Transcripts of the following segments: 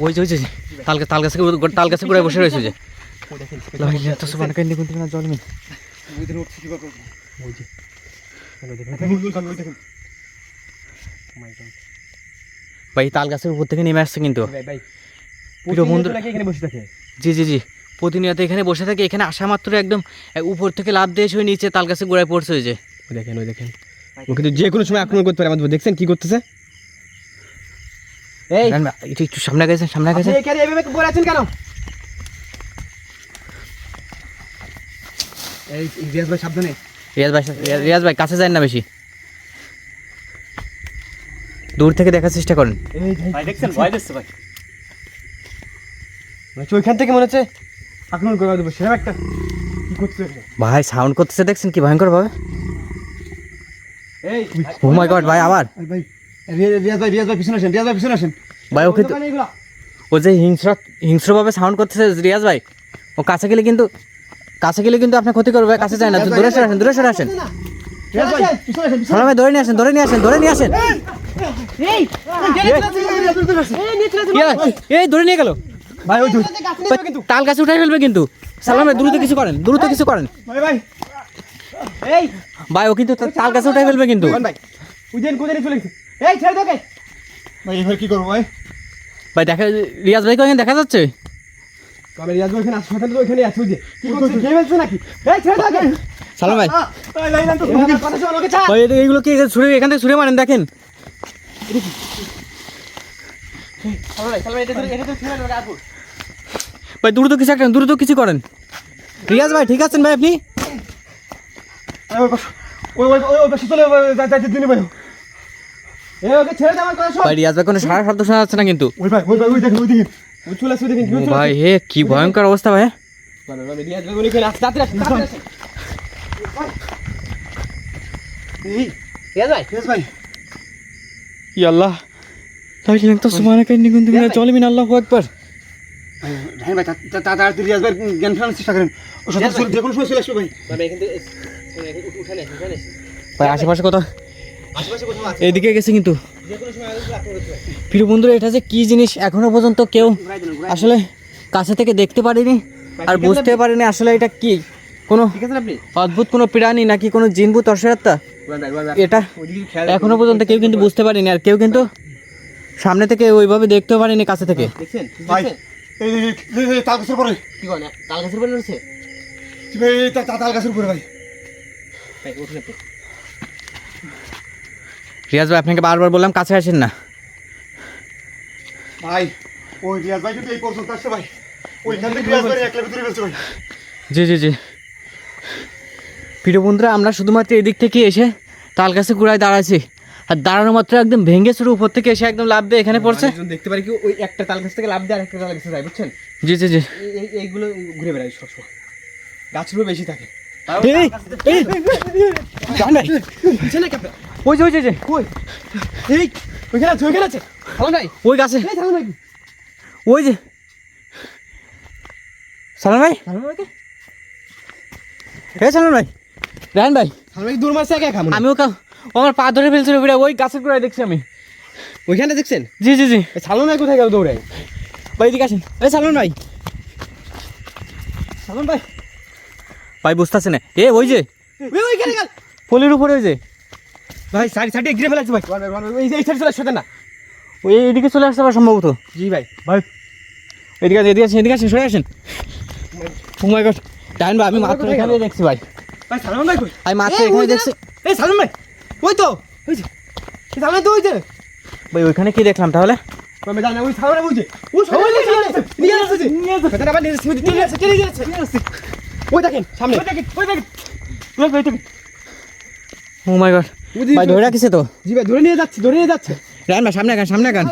ওই যে ওই যে তাল তাল গাছে তাল গাছে বসে রয়েছে যে। ভাই জল তাল গাছের উপর থেকে নেমে আসছে কিন্তু। জি জি জি। প্রতিনিয়ত এখানে বসে থাকে এখানে আসা মাত্র একদম উপর থেকে লাভ দিয়ে এসে ওই নিচে তাল গাছে গোড়ায় পড়ছে ওই যে। দেখেন ওই দেখেন। ও কিন্তু যে কোনো সময় আক্রমণ করতে পারে আমাদের দেখছেন কি করতেছে? এই। ভাই, একটু একটু সামনে গেছেন সামনে গেছেন এখানে এভাবে পড়ে আছেন কেন? এই রিয়াজ ভাই সাবধানে। রিয়াজ ভাই রিয়াজ ভাই কাছে যান না বেশি। দূর থেকে দেখার চেষ্টা করেন। ভাই দেখছেন? ভয় দিচ্ছে ভাই। ওইখান থেকে মনে হচ্ছে আক্রমণ করে দেবো। সেরকম একটা কি করতেছে এখানে? ভাই সাউন্ড করতেছে দেখছেন কি ভয়ঙ্কর ভাবে এই ও মাই গড ভাই আবার। ভাই। রিয়াজ ভাই রিয়াজ ভাই পিছনে আসেন রিয়াজ ভাই পিছনে আসেন ভাই ওকে তো- ও যে হিংস্র হিংস্রভাবে সাউন্ড করতেছে রিয়াজ ভাই ও কাছে গেলে কিন্তু কাছে গেলে কিন্তু আপনার ক্ষতি করবে কাছে যায় না দূরে সরে আসেন দূরে সরে আসেন ভাই ধরে নিয়ে আসেন ধরে নিয়ে আসেন ধরে নিয়ে আসেন এই। ইয়ে, ধরে নিয়ে গেল ভাই ওই তাল গাছে উঠাই ফেলবে কিন্তু সালাম ভাই দ্রুত কিছু করেন দ্রুত কিছু করেন ভাই ও কিন্তু তাল গাছে উঠাই ফেলবে কিন্তু কোন ভাই এই ছেড়ে কে ভাই এবার কি করব ভাই? ভাই দেখা রিয়াজ ভাইকে ওখানে দেখা যাচ্ছে? তো আমি রিয়াজ ভাই এখানে হাসপাতালে তো ওখানে আছি যে। কি করছে খেয়ে ফেলছে নাকি? এই ছেড়ে কে সালাম ভাই। ভাই ভাই ভাই এইগুলো কি ছুড়ে এখান থেকে ছুড়ে মারেন দেখেন। ভাই ভাই দ্রুত কিছু একটা দ্রুত কিছু করেন। রিয়াজ ভাই ঠিক আছেন ভাই আপনি? ওই ওই ওই চলে যাইতে দিনে ভাই এই ওকে ছেড়ে দাও আমার কথা শোন ভাই রিয়াজ ভাই কোনো সারা শব্দ শোনা যাচ্ছে না কিন্তু। ওই ভাই ওই ভাই ওই দেখেন ওই দেখেন। ওই চলে আসছে দেখেন কি ও হচ্ছে? ভাই হে কি ভয়ঙ্কর অবস্থা ভাই। ভাই রিয়াজ ভাই বলে এখানে আসছে তাড়াতাড়ি আসেন এই রিয়াজ ভাই রিয়াজ ভাই। ই আল্লাহ তাই লিং তো জালিমিন আল্লাহু আকবার। হ্যাঁ ভাই তাড়াতাড়ি রিয়াজ ভাই জ্ঞান ফেরানোর চেষ্টা করেন। ও সাথে যে কোনো সময় চলে আসবে ভাই। ভাই এখান থেকে উঠানে উঠানে ভাই আশেপাশে কত কোথাও এদিকে গেছে কিন্তু। প্রিয় বন্ধুরা এটা যে কি জিনিস এখনও পর্যন্ত কেউ আসলে কাছে থেকে দেখতে পারিনি আর বুঝতে পারিনি আসলে এটা কি। কোনো ঠিক আছে আপনি? অদ্ভুত কোনো প্রাণী নাকি কোনো জিনভূত অসরাত্মা এটা এখনও পর্যন্ত কেউ কিন্তু বুঝতে পারিনি আর কেউ কিন্তু সামনে থেকে ওইভাবে দেখতেও পারিনি কাছে থেকে। তাল গাছের উপরে। ভাই। রিয়াজ ভাই আপনাকে বারবার বললাম কাছে আসেন না ভাই ওই রিয়াজ ভাই কিন্তু এই পর্যন্ত আসছে ভাই ওইখান থেকে রিয়াজ ভাই একলা ভিতরে ফেলছে ভাই জি জি জি প্রিয় বন্ধুরা আমরা শুধুমাত্র এদিক থেকে এসে তাল গাছে গুড়ায় দাঁড়াচ্ছি আর দাঁড়ানো মাত্র একদম ভেঙে শুরু উপর থেকে এসে একদম লাভ দিয়ে এখানে পড়ছে দেখতে পারি কি ওই একটা তাল গাছ থেকে লাভ দিয়ে আরেকটা তাল গাছে যায় বুঝছেন জি জি জি এই- এই- এইগুলো ঘুরে বেড়াই সবসময় গাছের উপরে বেশি থাকে এই এই ওই যে ওই যে, যে। কই? এই ওইখানে আছে ওইখানে আছে। সালাম ভাই। ওই গাছে। এই সালাম ভাই। ওই যে। সালাম ভাই? কে? সালাম ভাই। রায়ন ভাই। সালাম ভাই দূর মারছে একা হয়। আমিও কা ও আমার পা ধরে ফেলছিল বিড়া ওই গাছের গোড়ায় দেখছি আমি। ওইখানে দেখছেন? জি জি জি। সালাম ভাই কোথায় গেল দৌড়ে ভাই এদিকে আসেন। এই সালমান ভাই। সালাম ভাই। ভাই বুঝতেছে না। এ ওই যে। ওই ওইখানে গেল। পলির উপরে ওই যে। ভাই সাইড সাইডে ঘিরে ফেলাচ্ছে ভাই। এই এই সাইড চলে আসছে না। ওই এদিকে চলে আসতে পারে সম্ভবত। জি ভাই। ভাই এদিকে এদিকে আসেন এদিকে আসেন সরে আসেন। ও মাই গড ভাই আমি মাত্র? এখানে দেখছি ভাই। ভাই সালাম ভাই কই? আমি মাত্র এখানে দেখছি। এই সালাম ভাই ওই তো ওই যে তো ওই যে। ভাই ওইখানে কি দেখলাম তাহলে? আমি জানি ওই ও সবাই নিয়ে আসছে নিয়ে আসছে নিয়ে আসছে। কথা আবার নিয়ে আসছে নিয়ে আসছে নিয়ে আসছে নিয়ে আসছে। ওই দেখেন সামনে। ওই দেখেন। ওই দেখেন ওই দেখেন। Oh my God. ভাই ধরে রাখিছে তো। জি ভাই ধরে নিয়ে যাচ্ছে ধরে নিয়ে যাচ্ছে। রায়ন ভাই সামনে আগান সামনে গাছ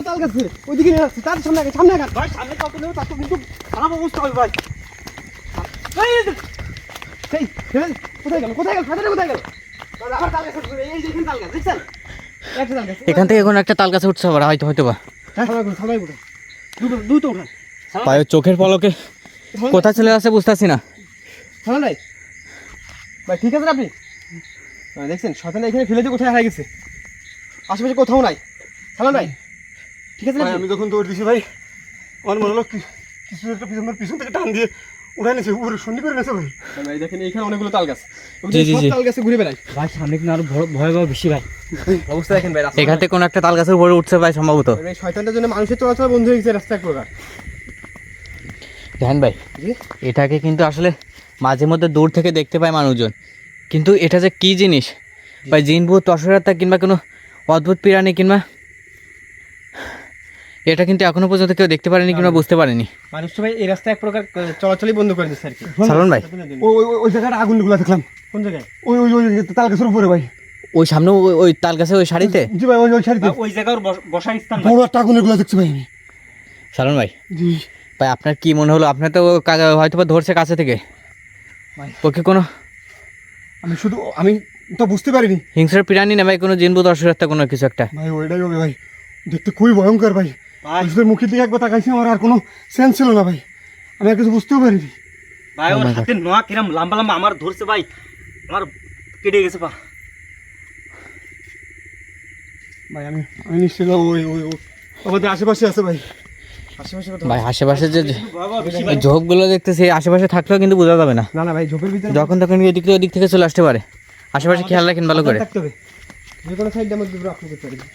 ওইদিকে নিয়ে যাচ্ছে তার সামনে আগে সামনে আগে ভাই সামনে কত নেব তার তো কিন্তু খারাপ অবস্থা হবে ভাই। সেই কোথায় গেল কোথায় গেল কোথায় গেল? আবার তাল গাছ এই যে এখানে তাল গাছ দেখছেন? এখান থেকে এখন একটা তাল গাছে উঠছে আবার হয়তো হয়তো বা করুন দুটো দুটো উঠান। ভাই চোখের পলকে কোথায় চলে আসছে বুঝতেছি না। ভাই। ঠিক আছে আপনি? দেখছেন শয়তান এখানে ফেলে দিয়ে কোথায় হারিয়ে গেছে? আশেপাশে কোথাও নাই সালাম ভাই ঠিক আছে আমি যখন দৌড় দিছি ভাই আমার মনে হলো কিছু একটা পিছন পিছন থেকে টান দিয়ে উড়াই নিয়েছে উপরে সন্ধি করে নিয়েছে ভাই। ভাই দেখেন এখানে অনেকগুলো তাল গাছ। জি, জি, জি। তাল গাছে ঘুরে বেড়াই ভাই সামনে কিন্তু আরও ভয়াবহ বেশি ভাই। অবস্থা দেখেন ভাই এখান থেকে কোনো একটা তাল গাছের উপরে উঠছে ভাই সম্ভবত। এই শয়তানটার জন্য মানুষের চলাচল বন্ধ হয়ে গেছে রাস্তা এক প্রকার। ধ্যান ভাই এটাকে কিন্তু আসলে মাঝে মধ্যে দূর থেকে দেখতে পায় মানুষজন। কিন্তু এটা যে কি জিনিস? বা জিনভূত অসুরতা কিংবা কোনো অদ্ভুত প্রাণী কিংবা এটা কিন্তু এখনও পর্যন্ত কেউ দেখতে পারেনি কিংবা বুঝতে পারেনি। মানুষ ভাই এই রাস্তা এক প্রকার চলাচলই বন্ধ করে দিচ্ছে আর কি। সালন ভাই। ওই ওই- ওই জায়গাটা আগুনগুলো দেখলাম। কোন জায়গায়? ওই ওই ওই তাল গাছের উপরে ভাই। ওই সামনে ওই- ওই তাল গাছে ওই শাড়িতে জি ভাই ওই ওই শাড়িতে ওই জায়গার বসার স্থান বড় একটা আগুনেরগুলো দেখছি ভাই আমি। সালন ভাই জি। ভাই আপনার কি মনে হলো? আপনার তো হয়তো বা ধরছে কাছে থেকে। ভাই। ওকে কোনো আমি শুধু আমি তো বুঝতে পারিনি। হিংস্র প্রাণী না ভাই কোনো জিনভূত অসুরতা কোনো কিছু একটা। ভাই ওইটাই হবে ভাই। দেখতে খুবই ভয়ঙ্কর ভাই। ভাই। ওদের মুখের দিকে একবার তাকাইছি আমার আর কোনো সেন্স ছিল না ভাই। আমি আর কিছু বুঝতেও পারিনি। ভাই ওর হাতে নোয়া কিরম লম্বা লম্বা আমার ধরছে ভাই। আমার কেটে গেছে পা। ভাই আমি আমি নিশ্চয় ওই ওই ওই আমাদের আশেপাশে আছে ভাই। ভাই আশেপাশে যে ঝোপগুলো দেখতেছি আশেপাশে থাকলেও কিন্তু বোঝা যাবে না। না না ভাই ঝোপের ভিতরে যখন তখন এদিক থেকে ওদিক থেকে চলে আসতে পারে। আশেপাশে খেয়াল রাখেন ভালো করে। যে কোনো সাইড আমাদের উপরে আপনি করতে পারবেন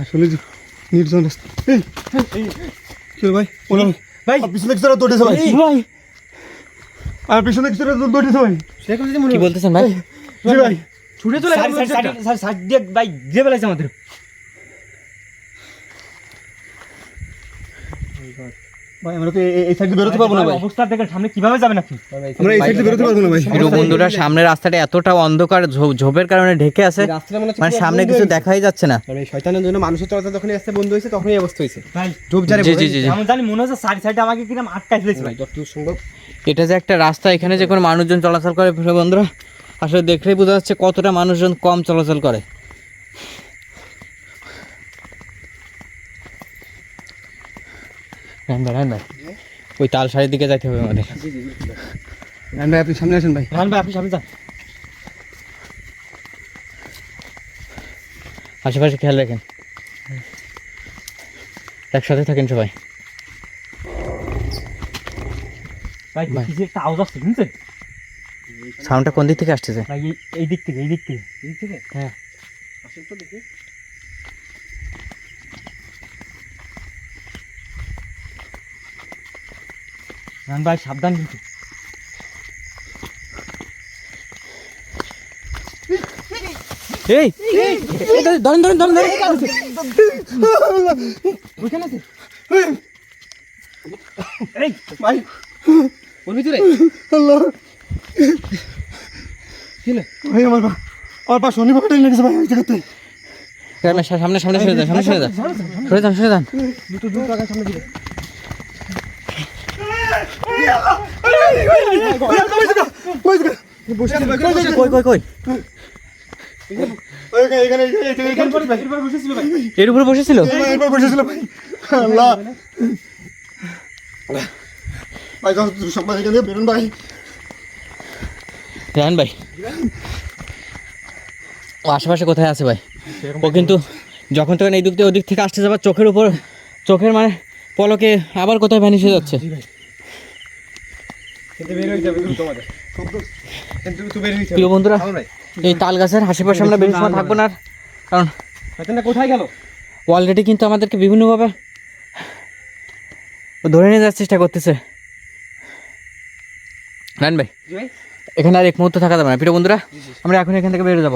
আসলে নির্জন রাস্তা। এই এই, ভাই ওরা ভাই। পিছনে কিছু দৌড়েছে ভাই। ভাই। আর পিছনে কিছু দৌড়েছে ভাই। সে যদি মনে কি বলতেছেন ভাই? ভাই ছুটে চলে গেল স্যার স্যার দিয়ে ভাই দিয়ে বেলাইছে আমাদের ভাই আমরা তো এই- এই সাইডে বেরোতে পারব না ভাই অবস্থা দেখেন সামনে কীভাবে যাবেন আপনি আমরা এই সাইডে বেরোতে পারব না ভাই প্রিয় বন্ধুরা সামনের রাস্তাটা এতটা অন্ধকার ঝোপের কারণে ঢেকে আছে। মনে মানে সামনে কিছু দেখাই যাচ্ছে না। শয়তানের জন্য মানুষের চলাচল যখন এই রাস্তা বন্ধ হয়েছে তখনই অবস্থা হয়েছে। ভাই ঝোপ জারে জি, জি, জি, জি। আমি জানি মনে হচ্ছে সাইড সাইডে আমাকে কিরম আটকাই ফেলেছে। ভাই যতদূর সম্ভব। এটা যে একটা রাস্তা এখানে যে কোনো মানুষজন চলাচল করে বন্ধুরা আসলে দেখলেই বোঝা যাচ্ছে কতটা মানুষজন কম চলাচল করে। ভাই ভাই ওই তাল শাড়ির দিকে যাইতে হবে আমাদের। রান ভাই আপনি সামনে আসেন ভাই। রান ভাই আপনি সামনে যান। আশেপাশে খেয়াল রাখেন। একসাথে থাকেন সবাই। ভাই ভাই। একটা আওয়াজ আসছে শুনছেন? সাউন্ডটা কোন দিক থেকে আসতেছে ভাই এই- এই দিক থেকে এই দিক থেকে এই দিক থেকে। হ্যাঁ। আসেন তো দেখি। ভাই সাবধান কিন্তু। এই এই, ধরেন ধরেন ধরেন ধরেন। ওইখানে আছে। এই ভাই। ওর ভিতরে আল্লাহ। কি হলো? ভাই আমার আমার পা শনিবার টেনে লেগেছে ভাই ওই জায়গাতে। সামনে সামনে সামনে সরে যান সামনে সরে যান সরে যান সরে যান। দুটো দুটো টাকা সামনে দিলে বসে আছে ভাই কই কই কই ওইখানে এখানে এখানে এখানে ভাই এরপর বসেছিল ভাই এর উপরে বসেছিল ভাই রায়ন ভাই ও আশেপাশে কোথায় আছে ভাই? ও কিন্তু যখন তখন এই দিক থেকে ওদিক থেকে আসতে যাবার চোখের উপর চোখের মানে পলকে আবার কোথায় ভ্যানিশ হয়ে যাচ্ছে কিন্তু বের হয়ে যাবে দ্রুত আমাদের কিন্তু তুই বের হয়ে প্রিয় বন্ধুরা এই তাল গাছের আশেপাশে আমরা বেশি সময় থাকব না কারণ কোথায় গেল? অলরেডি কিন্তু আমাদেরকে বিভিন্নভাবে ধরে নিয়ে যাওয়ার চেষ্টা করতেছে। রায়ন ভাই এখানে আর এক মুহূর্ত থাকা যাবে না। প্রিয় বন্ধুরা আমরা এখন এখান থেকে বেরো যাব।